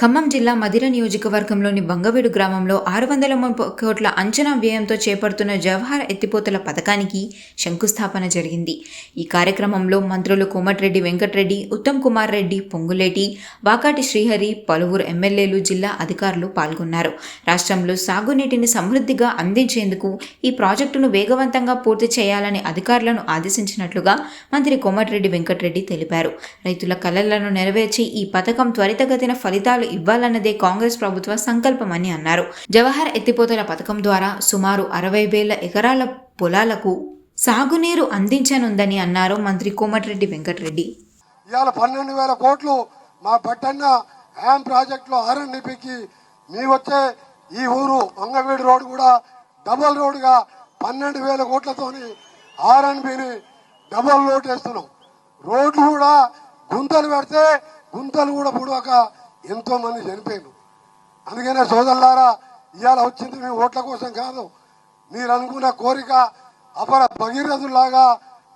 ఖమ్మం జిల్లా మదిర నియోజకవర్గంలోని బంగవీడు గ్రామంలో ఆరు వందల ముప్పై కోట్ల అంచనా వ్యయంతో చేపడుతున్న జవహర్ ఎత్తిపోతల పథకానికి శంకుస్థాపన జరిగింది. ఈ కార్యక్రమంలో మంత్రులు కోమటిరెడ్డి వెంకటరెడ్డి ఉత్తమ్ కుమార్ రెడ్డి పొంగులేటి వాకాటి శ్రీహరి పలువురు ఎమ్మెల్యేలు జిల్లా అధికారులు పాల్గొన్నారు. రాష్ట్రంలో సాగునీటిని సమృద్ధిగా అందించేందుకు ఈ ప్రాజెక్టును వేగవంతంగా పూర్తి చేయాలని అధికారులను ఆదేశించినట్లుగా మంత్రి కోమటిరెడ్డి వెంకటరెడ్డి తెలిపారు. రైతుల కలలను నెరవేర్చి ఈ పథకం త్వరితగతిన ఫలితాలు ఇవ్వాలన్నదే కాంగ్రెస్ ప్రభుత్వ సంకల్పమని అన్నారు. జవహర్ ఎత్తిపోతల పథకం ద్వారా సుమారు అరవై వేల ఎకరాల పొలాలకు సాగునీరు అందించనుందని అన్నారు మంత్రి కోమటిరెడ్డి వెంకటరెడ్డి. ఇవాళ పన్నెండు వేల కోట్లు మా పట్టణ హ్యామ్ ప్రాజెక్టులో ఆర్ఎన్డిపికి మీ వచ్చే ఈ ఊరు మంగవీడు రోడ్ కూడా డబల్ రోడ్గా పన్నెండు వేల కోట్లతోని ఆర్ఎన్బిని డబల్ రోడ్ వేస్తున్నాం రోడ్లు కూడా గుంతలు పెడితే గుంతలు కూడా పొడవక ఎంతో మంది చనిపోయారు అందుకనే సోదరులారా ఇవాళ వచ్చింది మీ ఓట్ల కోసం కాదు. మీరు అనుకున్న కోరిక అపర భగీరథులాగా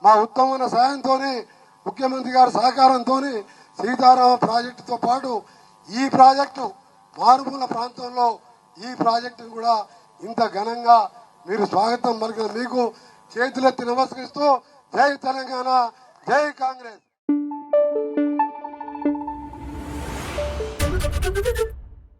మా ఉత్తమమైన సాయంతో ముఖ్యమంత్రి గారి సహకారంతో సీతారామ ప్రాజెక్టుతో పాటు ఈ ప్రాజెక్టు మారుమూల ప్రాంతంలో ఈ ప్రాజెక్టును కూడా ఇంత ఘనంగా మీరు స్వాగతం పలికిన మీకు చేతులెత్తి నమస్కరిస్తూ జై తెలంగాణ జై కాంగ్రెస్. Thank you.